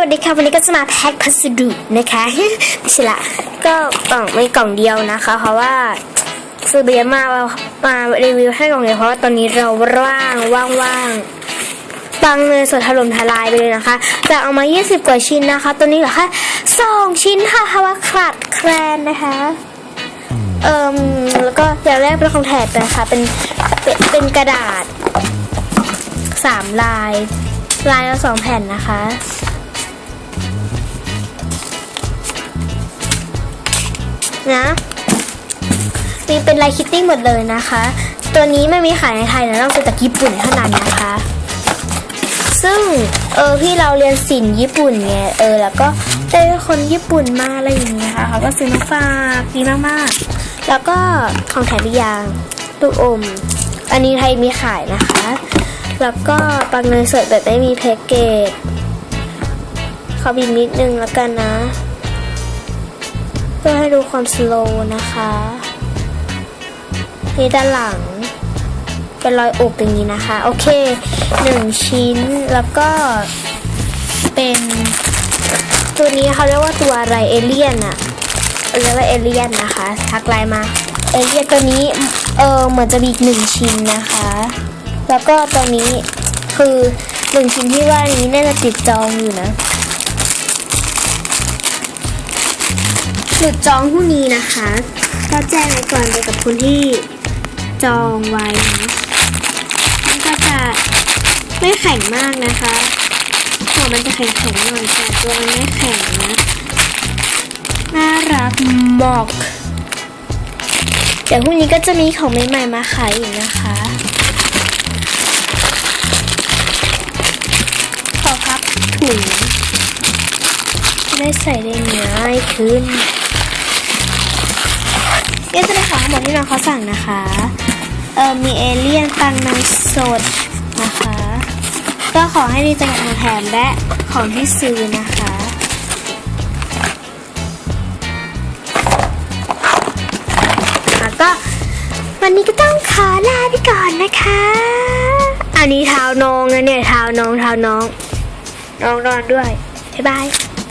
วัสดีค่ะวันนี้ก็จะมาแพ็คพัสดุนะคะไม่ใช่ละก็กล่องไม่กล่องเดียวนะคะ เพราะว่าซื้อไปเยมามารีวิวให้กล่องเดียวเพราะว่าตอนนี้เราว่างว่างว่างปังเลยสดถล่มทลายไปเลยนะคะจะเอามา 20 กว่าชิ้นนะคะ ตัวนี้เหลือแค่สองชิ้นค่ะเพราะว่าขาดแคลนนะคะเอ่มแล้วก็อย่างแรกเป็นของแถบนะคะเป็นเป็นเป็นกระดาษสามลายลายละสองแผ่นนะคะ นะนี่เป็นลายคิตติ้งหมดเลยนะคะ ตัวนี้ไม่มีขายในไทยนะต้องซื้อจากญี่ปุ่นเท่านั้นนะคะ ซึ่งเออพี่เราเรียนศิลป์ญี่ปุ่นไงเออแล้วก็ได้คนญี่ปุ่นมาอะไรอย่างเงี้ยค่ะเขาก็ซื้อมาฝากดีมากๆ แล้วก็ของแถมอีกอย่างลูกอม อันนี้ไทยมีขายนะคะ แล้วก็ปังเนยสดแบบไม่มีแพ็กเกจขอบีบนิดนึงแล้วกันนะ เพื่อให้ดูความสโลว์นะคะนี่ด้านหลัง เป็นรอยอบอย่างนี้นะคะ โอเคหนึ่งชิ้นแล้วก็เป็นตัวนี้เขาเรียกว่าตัวอะไรเอเลี่ยนอะเรียกว่าเอเลี่ยนนะคะ ทักไลน์มาเอเลี่ยนตัวนี้เออเหมือนจะมีอีกหนึ่งชิ้นนะคะ แล้วก็ตัวนี้คือหนึ่งชิ้นที่ว่านี้น่าจะติดจองอยู่นะ หลุดจองพรุ่งนี้นะคะ ก็แจ้งไว้ก่อนเลยกับคนที่จองไว้นะมันก็จะไม่แข็งมากนะคะหัวมันจะแข็งๆหน่อยแต่ตัวมันไม่แข็งนะ น่ารักมากเดี๋ยวพรุ่งนี้ก็จะมีของใหม่ๆมาขายอีกนะคะ ขอพับถุงได้ใส่ได้ง่ายขึ้น หมดที่น้องเขาสั่งนะคะ เออมีเอเลี่ยนปังนมสดนะคะ ก็ขอให้ดีใจกับของแถมและของที่ซื้อนะคะแล้วก็วันนี้ก็ต้องขอลาไปก่อนนะคะ อันนี้เท้าน้องนะเนี่ยเท้าน้องเท้าน้อง น้องนอนด้วย บ๊ายบาย